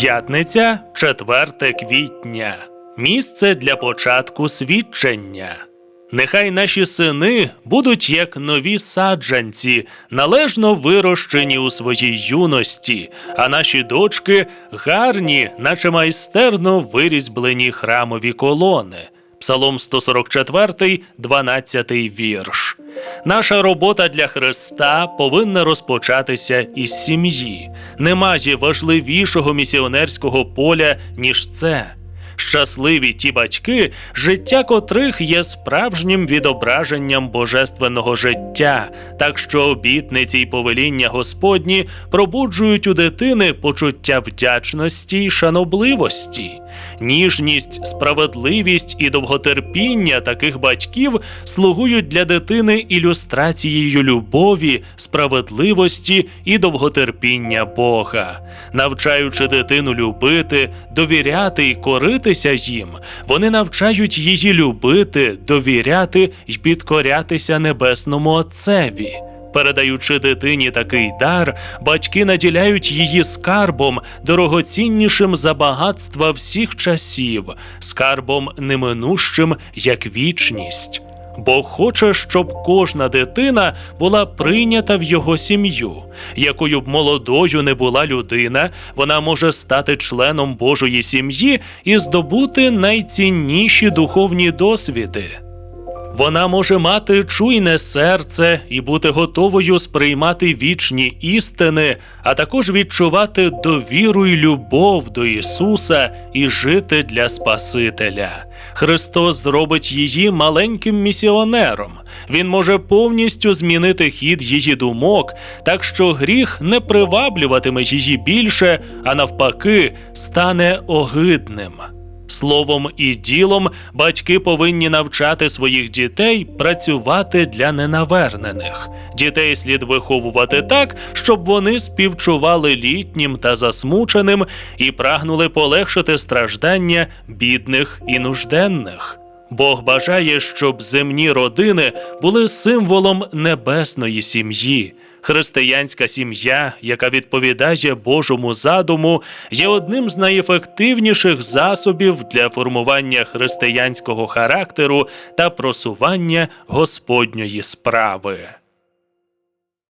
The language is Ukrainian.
П'ятниця 4 квітня. Місце для початку свідчення. Нехай наші сини будуть як нові саджанці, належно вирощені у своїй юності, а наші дочки гарні, наче майстерно вирізблені храмові колони. Псалом 144, 12 вірш. Наша робота для Христа повинна розпочатися із сім'ї. Немає важливішого місіонерського поля, ніж це. Щасливі ті батьки, життя котрих є справжнім відображенням божественного життя, так що обітниці й повеління Господні пробуджують у дитини почуття вдячності й шанобливості. Ніжність, справедливість і довготерпіння таких батьків слугують для дитини ілюстрацією любові, справедливості і довготерпіння Бога, навчаючи дитину любити, довіряти й коритися їм, вони навчають її любити, довіряти й підкорятися небесному Отцеві. Передаючи дитині такий дар, батьки наділяють її скарбом, дорогоціннішим за багатства всіх часів, скарбом неминущим як вічність. Бог хоче, щоб кожна дитина була прийнята в його сім'ю. Якою б молодою не була людина, вона може стати членом Божої сім'ї і здобути найцінніші духовні досвіди. Вона може мати чуйне серце і бути готовою сприймати вічні істини, а також відчувати довіру й любов до Ісуса і жити для Спасителя. Христос зробить її маленьким місіонером. Він може повністю змінити хід її думок, так що гріх не приваблюватиме її більше, а навпаки, стане огидним. Словом і ділом батьки повинні навчати своїх дітей працювати для ненавернених. Дітей слід виховувати так, щоб вони співчували літнім та засмученим і прагнули полегшити страждання бідних і нужденних. Бог бажає, щоб земні родини були символом небесної сім'ї. Християнська сім'я, яка відповідає Божому задуму, є одним з найефективніших засобів для формування християнського характеру та просування Господньої справи.